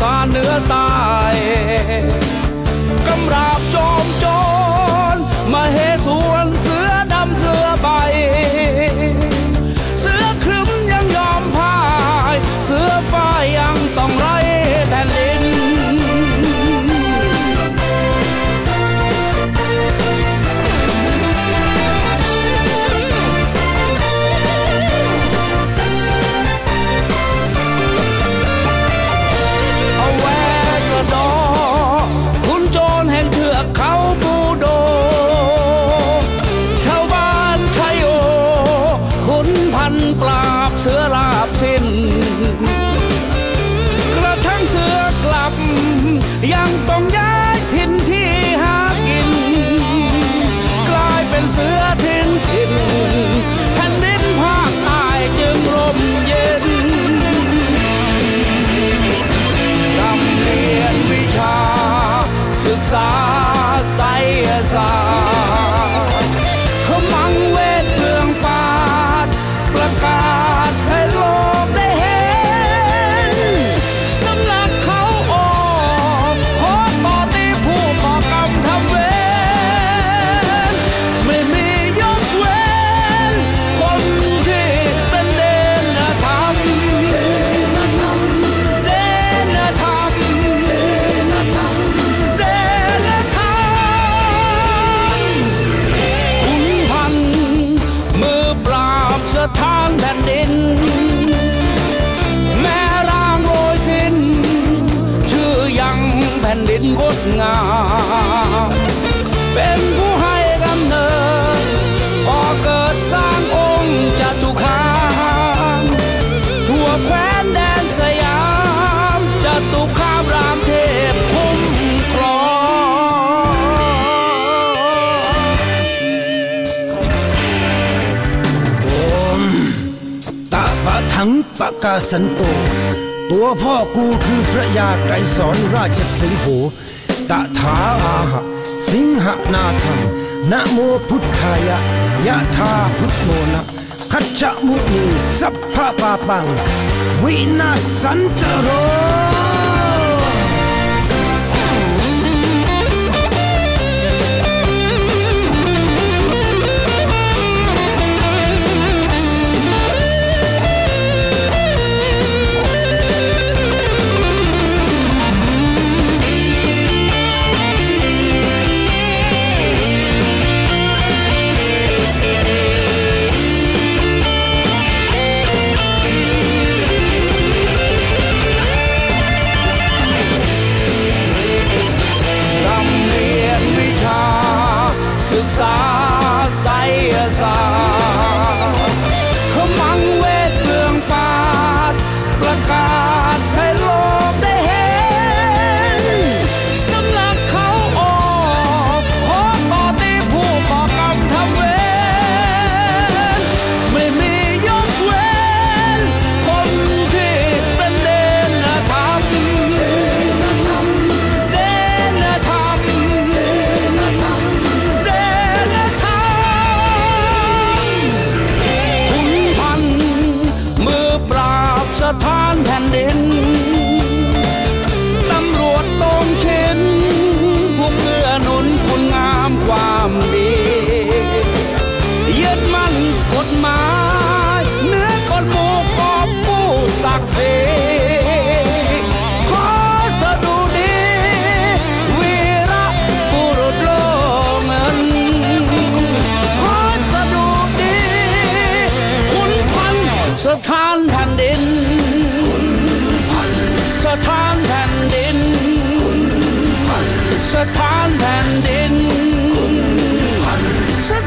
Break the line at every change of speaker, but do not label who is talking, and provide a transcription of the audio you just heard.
สาเนื้อตาย ดงาม เป็นผู้ให้กำเนิดก่อเกิดสร้างองค์จตุคามทั่วแคว้นแดนสยามจตุคามรามเทพคุ้มครอง
ตาปะทังปะกาสันโตตัวพ่อกูคือพระยาไกรสอนราชสิงห์โห ตถาหะสิงหนาทังนะโมพุทธายะยะธาพุทโมนะขจฉมุนีสัพพะปาปัง วินาสันตโร
sẽ than đèn đến sẽ